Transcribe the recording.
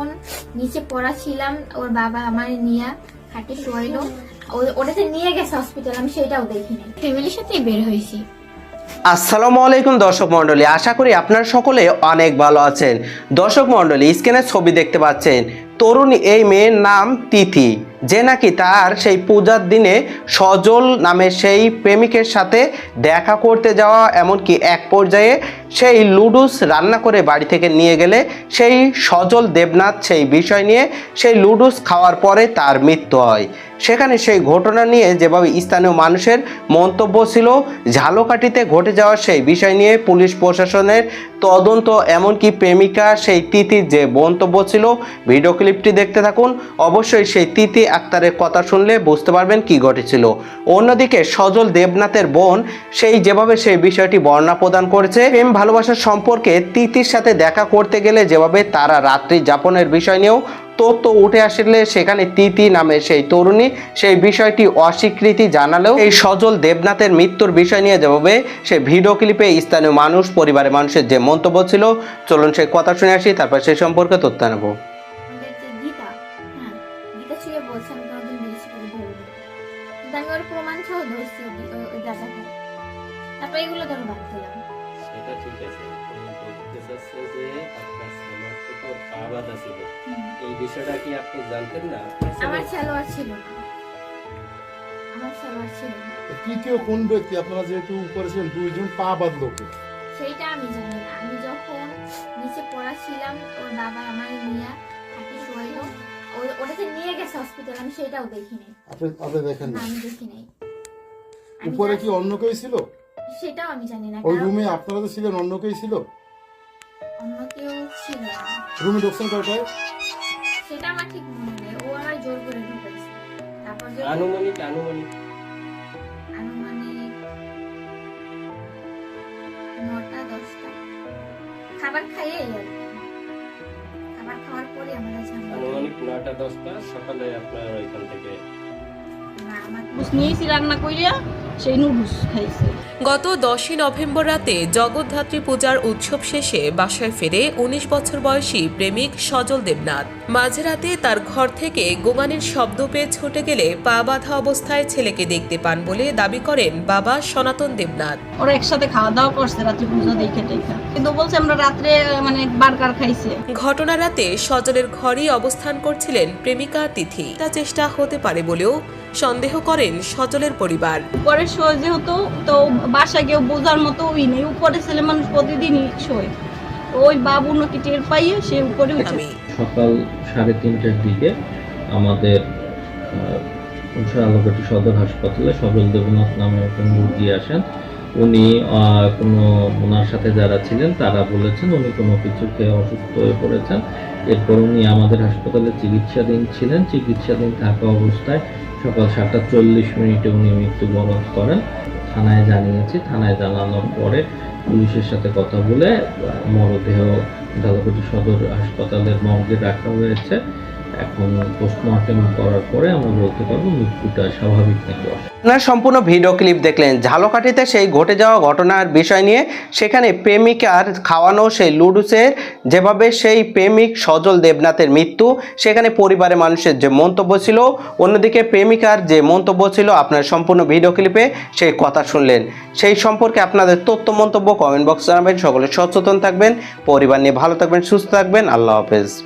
যখন নিচে পড়া ছিলাম ওর বাবা আমার নিয়ে খাটে শোয়াইলো। ওটাতে নিয়ে গেছে হসপিটাল আমি সেটাও দেখিনি। ফ্যামিলির সাথেই বের হয়েছি। আসসালামু আলাইকুম দর্শক মণ্ডলী, আশা করি আপনারা সকলে অনেক ভালো আছেন। দর্শক মণ্ডলী, স্ক্রিনে ছবি দেখতে পাচ্ছেন, তরুণী, এই মেয়ের নাম তিথি। যে নাকি তার সেই পূজার দিনে সজল নামে সেই প্রেমিকের সাথে দেখা করতে যাওয়া, এমনকি এক পর্যায়ে সেই লুডুস রান্না করে বাড়ি থেকে নিয়ে গেলে সেই সজল দেবনাথ সেই বিষয় নিয়ে সেই লুডুস খাওয়ার পরে তার মৃত্যু হয়। সেখানে সেই ঘটনা নিয়ে যেভাবে স্থানীয় মানুষের মন্তব্য ছিল, ঝালকাঠিতে ঘটে যাওয়া সেই বিষয় নিয়ে পুলিশ প্রশাসনের তদন্ত, এমনকি প্রেমিকা সেই তিথির যে মন্তব্য ছিল, ভিডিও ক্লিপটি দেখতে থাকুন। অবশ্যই সেই তিথি আক্তারের কথা শুনলে বুঝতে পারবেন কি ঘটেছিল। অন্যদিকে সজল দেবনাথের বোন সেই যেভাবে সেই বিষয়টি বর্ণনা প্রদান করেছে, প্রেম ভালোবাসার সম্পর্কে তিথির সাথে দেখা করতে গেলে যেভাবে তারা রাত্রি যাপনের বিষয় নিয়েও তথ্য উঠে আসলে সেখানে তিতি নামে সেই তরুণী সেই বিষয়টি অস্বীকৃতি জানালেও এই সজল দেবনাথের মৃত্যুর বিষয় নিয়ে যেভাবে সে ভিডিও ক্লিপে স্থানীয় মানুষ পরিবারের মানুষের যে মন্তব্য ছিল চলুন সেই কথা শুনে আসি তারপর সেই সম্পর্কে তথ্য নেব হ্যাঁ প্রমাণ সহ ধরছি ওই দাদাকে তারপর এগুলো ধরে বাদ দিলাম। সেটা ঠিক আছে যে আপনার ওর ছিল এই বিষয়টা কি আপনি জানতেন না? আমার সালোয়ার ছিল না। আমার সালোয়ার ছিল না। তৃতীয় কোন ব্যক্তি? আপনারা যেহেতু উপরে ছিলেন দুইজন পা? সেইটা আমি জানি না। আমি যখন নিচে পড়া ছিলাম ওর বাবা আমার নিয়ে শোয়াইলো। ও- ওটাতে নিয়ে গেছে হসপিটাল আমি সেটাও দেখিনি। আপনি আপনি দেখেন না? আমি দেখি নাই আমি উপরে কি অন্য কেউ ছিল? সেটাও আমি জানি না। ওই রুমে আপনারা তো ছিলেন অন্য কেউ ছিল? কেউ ছিল না রুমে ঢুকছেন কয়টায় সেটা আমার ঠিক মনে নেই। ও আমার জোর করে ঢুকেছে। তারপর যে আনুমানিক আনুমানিক। আনুমানিক নটা দশটা। খাবার খাইয়ে আর কি। খাবার খাওয়ার পরে আমরা ঝামেলা আনুমানিক নয়টা দশটা সকালে আপনার ওইখান থেকে। না আমার নিয়েছি রান্না কইরা সেই নুডলস খাইছে। গত দশই নভেম্বর রাতে জগদ্ধাত্রী পূজার উৎসব শেষে বাসায় ফেরে উনিশ বছর বয়সী প্রেমিক সজল দেবনাথ। মাঝরাতে তার ঘর থেকে গোমানের শব্দ পেয়ে ছুটে গেলে পা বাঁধা অবস্থায় ছেলেকে দেখতে পান বলে দাবি করেন বাবা সনাতন দেবনাথ। ওরা একসাথে খাওয়া দাওয়া করছে রাত্রে পুজো দেখে টেখা কিন্তু বলছে আমরা রাত্রে মানে বার্গার খাইছে। ঘটনা রাতে সজলের ঘরেই অবস্থান করছিলেন প্রেমিকা তিথি। তা চেষ্টা হতে পারে বলেও সন্দেহ করেন সজলের পরিবার। পরে যেহেতু তো বাসা কেউ বোঝার মতো ওই নেই। উপরে ছেলে মানুষ প্রতিদিনই শোয়। ওই বাবু নাকি টের পাইয়ে সে উপরে সকাল সাড়ে তিনটার দিকে আমাদের আলোকাটি সদর হাসপাতালে সজল দেবনাথ নামে একজন রুগী আসেন। উনি কোনো ওনার সাথে যারা ছিলেন তারা বলেছেন উনি কোনো কিছু খেয়ে অসুস্থ হয়ে পড়েছেন। এরপর উনি আমাদের হাসপাতালে চিকিৎসাধীন ছিলেন। চিকিৎসাধীন থাকা অবস্থায় সকাল সাতটা চল্লিশ মিনিটে উনি মৃত্যুবরণ করেন। থানায় জানিয়েছি, থানায় জানানোর পরে পুলিশের সাথে কথা বলে মরদেহ ঝালকাঠি সদর হাসপাতালের মর্গে রাখা হয়েছে। এখন পোস্টমর্টেম করার পরে আমরা বলতে পারব মৃত্যুটা স্বাভাবিক নাকি। আপনার সম্পূর্ণ ভিডিও ক্লিপ দেখলেন। ঝালকাঠিতে সেই ঘটে যাওয়া ঘটনার বিষয় নিয়ে সেখানে প্রেমিকার খাওয়ানো সেই লুডুসের, যেভাবে সেই প্রেমিক সজল দেবনাথের মৃত্যু, সেখানে পরিবারের মানুষের যে মন্তব্য ছিল, অন্যদিকে প্রেমিকার যে মন্তব্য ছিল, আপনার সম্পূর্ণ ভিডিও ক্লিপে সেই কথা শুনলেন। সেই সম্পর্কে আপনাদের তথ্য, মন্তব্য কমেন্ট বক্স জানাবেন। সকলে সচেতন থাকবেন। পরিবার নিয়ে ভালো থাকবেন, সুস্থ থাকবেন। আল্লাহ হাফেজ।